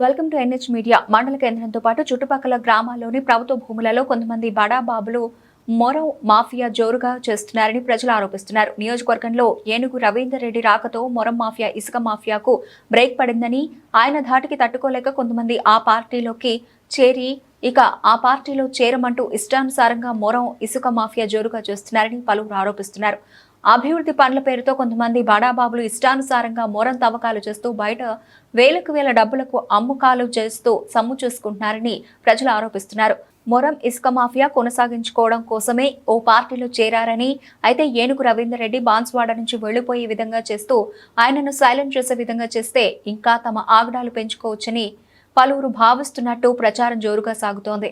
Welcome to NH media. మండల కేంద్రంతో పాటు చుట్టుపక్కల గ్రామాల్లోని ప్రభుత్వ భూములలో కొంతమంది బడా బాబులు మొరం మాఫియా జోరుగా చేస్తున్నారని ప్రజలు ఆరోపిస్తున్నారు. నియోజకవర్గంలో ఏనుగు రవీందర్ రెడ్డి రాకతో మొరం మాఫియా ఇసుక మాఫియాకు బ్రేక్ పడిందని ఆయన ధాటికి తట్టుకోలేక కొంతమంది ఆ పార్టీలోకి చేరి ఇక ఆ పార్టీలో చేరమంటూ ఇష్టానుసారంగా మొరం ఇసుక మాఫియా జోరుగా చేస్తున్నారని పలువురు ఆరోపిస్తున్నారు. అభివృద్ధి పనుల పేరుతో కొంతమంది బడాబాబులు ఇష్టానుసారంగా మొరం తవ్వకాలు చేస్తూ బయట వేలకు వేల డబ్బులకు అమ్ముకాలు చేస్తూ సమ్ము చూసుకుంటున్నారని ప్రజలు ఆరోపిస్తున్నారు. మొరం ఇసుక మాఫియా కొనసాగించుకోవడం కోసమే ఓ పార్టీలో చేరారని అయితే ఏనుగు రవీందర్ రెడ్డి బాన్స్వాడ నుంచి వెళ్ళిపోయే విధంగా చేస్తూ ఆయనను సైలెంట్ చేసే విధంగా చేస్తే ఇంకా తమ ఆగడాలు పెంచుకోవచ్చని పలువురు భావిస్తున్నట్టు ప్రచారం జోరుగా సాగుతోంది.